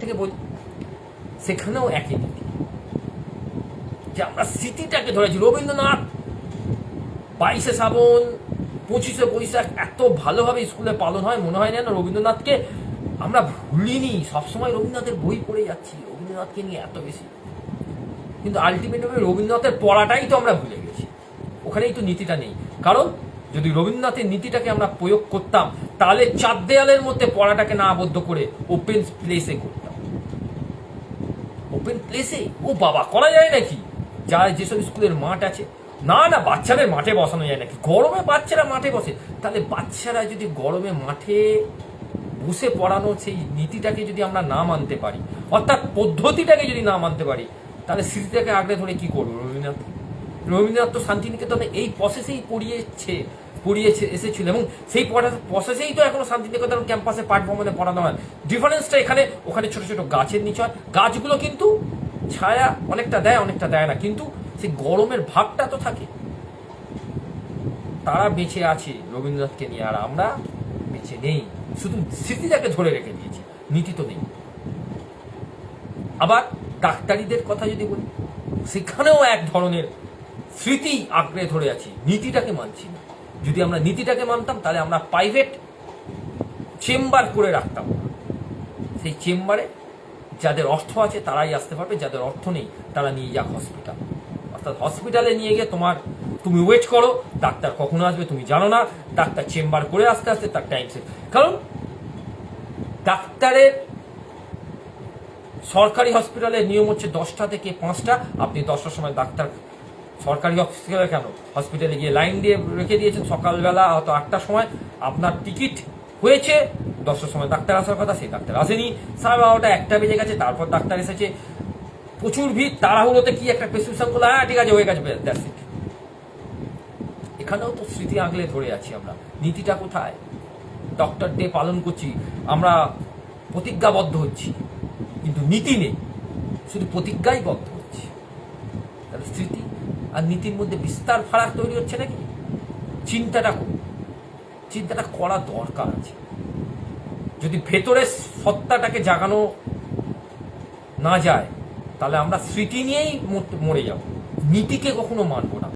থেকে বলি, সেখানেও একই নীতি। যে আমরা স্মৃতিটাকে ধরেছি, রবীন্দ্রনাথ, বাইশে শ্রাবণ, পঁচিশে বৈশাখ, এত ভালোভাবে স্কুলে পালন হয়, মনে হয় না রবীন্দ্রনাথকে? আমরা ভুলিনি, সবসময় রবীন্দ্রনাথের বই পড়ে যাচ্ছি, রবীন্দ্রনাথকে নিয়ে এত বেশি। কিন্তু আলটিমেটলি রবীন্দ্রনাথের পড়াটাই তো আমরা ভুলে গেছি। ওখানেই তো নীতিটা নেই। কারণ, যদি রবীন্দ্রনাথের নীতিটাকে আমরা প্রয়োগ করতাম, তাহলে চার দেয়ালের মধ্যে পড়াটাকে না আবদ্ধ করে ওপেন প্লেসে করতাম। ওপেন প্লেসে ও বাবা, করা যায় নাকি? যা যেসব স্কুলের মাঠ আছে। না না, বাচ্চাদের মাঠে বসানো যায় নাকি? গরমে বাচ্চারা মাঠে বসে। তাহলে বাচ্চারা যদি গরমে মাঠে বসে পড়ানো সেই নীতিটাকে যদি আমরা না মানতে পারি, অর্থাৎ পদ্ধতিটাকে যদি না মানতে পারি, তাহলে স্মৃতিটাকে আগলে ধরে কি করব, রবীন্দ্রনাথ? রবীন্দ্রনাথ তো শান্তিনিকেতনে এই প্রসেসেই পড়িয়েছে পড়িয়েছে, এসেছিল এবং সেই প্রসেসেই তো এখনও শান্তিনিকেতন ক্যাম্পাসে পাঠ ভ্রমণে পড়ানো হয়। ডিফারেন্সটা এখানে, ওখানে ছোট ছোট গাছের নিচে হয়। গাছগুলো কিন্তু ছায়া অনেকটা দেয় অনেকটা দেয় না। কিন্তু সেই গরমের ভাবটা তো থাকে। তারা বেঁচে আছে রবীন্দ্রনাথকে নিয়ে, আর আমরা বেঁচে নেই। শুধু স্মৃতিটাকে ধরে রেখে দিয়েছি, নীতি তো নেই। আবার ডাক্তারিদের কথা যদি বলি, সেখানেও এক ধরনের স্মৃতি আঁকড়ে ধরে আছি, নীতিটাকে মানছি না। যদি আমরা নীতিটাকে মানতাম, তাহলে আমরা প্রাইভেট চেম্বার করে রাখতাম। সেই চেম্বারে যাদের অর্থ আছে, তারাই আসতে পারবে, যাদের অর্থ নেই, তারা নিয়ে যাক হসপিটাল অর্থাৎ হসপিটালে নিয়ে গিয়ে তোমার, তুমি ওয়েট করো, ডাক্তার কখন আসবে তুমি জানো না, ডাক্তার চেম্বার করে আস্তে আস্তে তার টাইম শেষ। কারণ, ডাক্তারের সরকারি হসপিটালের নিয়ম হচ্ছে দশটা থেকে পাঁচটা, আপনি দশটার সময় ডাক্তার সরকারি অফিস হসপিটালে কেন? হসপিটালে গিয়ে লাইন দিয়ে রেখে দিয়েছেন সকালবেলা, হয়তো আটটার সময়। আপনার টিকিট হয়েছে, দশটার সময় ডাক্তার আসার কথা, সেই ডাক্তার আসেনি। সাড়ে বারোটা একটা বেজে গেছে, তারপর ডাক্তার এসেছে। প্রচুর ভিড়, তাড়াহুড়োতে কি একটা প্রেসক্রিপশন করল? হ্যাঁ ঠিক আছে, হয়ে গেছে দ্যাটস এখানেও তো স্মৃতি আগলে ধরে আছি আমরা। নীতিটা কোথায়? ডক্টর ডে পালন করছি, আমরা প্রতিজ্ঞাবদ্ধ হচ্ছি। কিন্তু নীতি নেই, শুধু প্রতিজ্ঞাই বদ্ধ হচ্ছে। তাহলে স্মৃতি আর নীতির মধ্যে বিস্তার ফারাক তৈরি হচ্ছে নাকি? চিন্তাটা চিন্তাটা করা দরকার আছে। যদি ভেতরের সত্তাটাকে জাগানো না যায়, তাহলে আমরা স্মৃতি নিয়েই মরে যাব। নীতিকে কখনো মানবো না।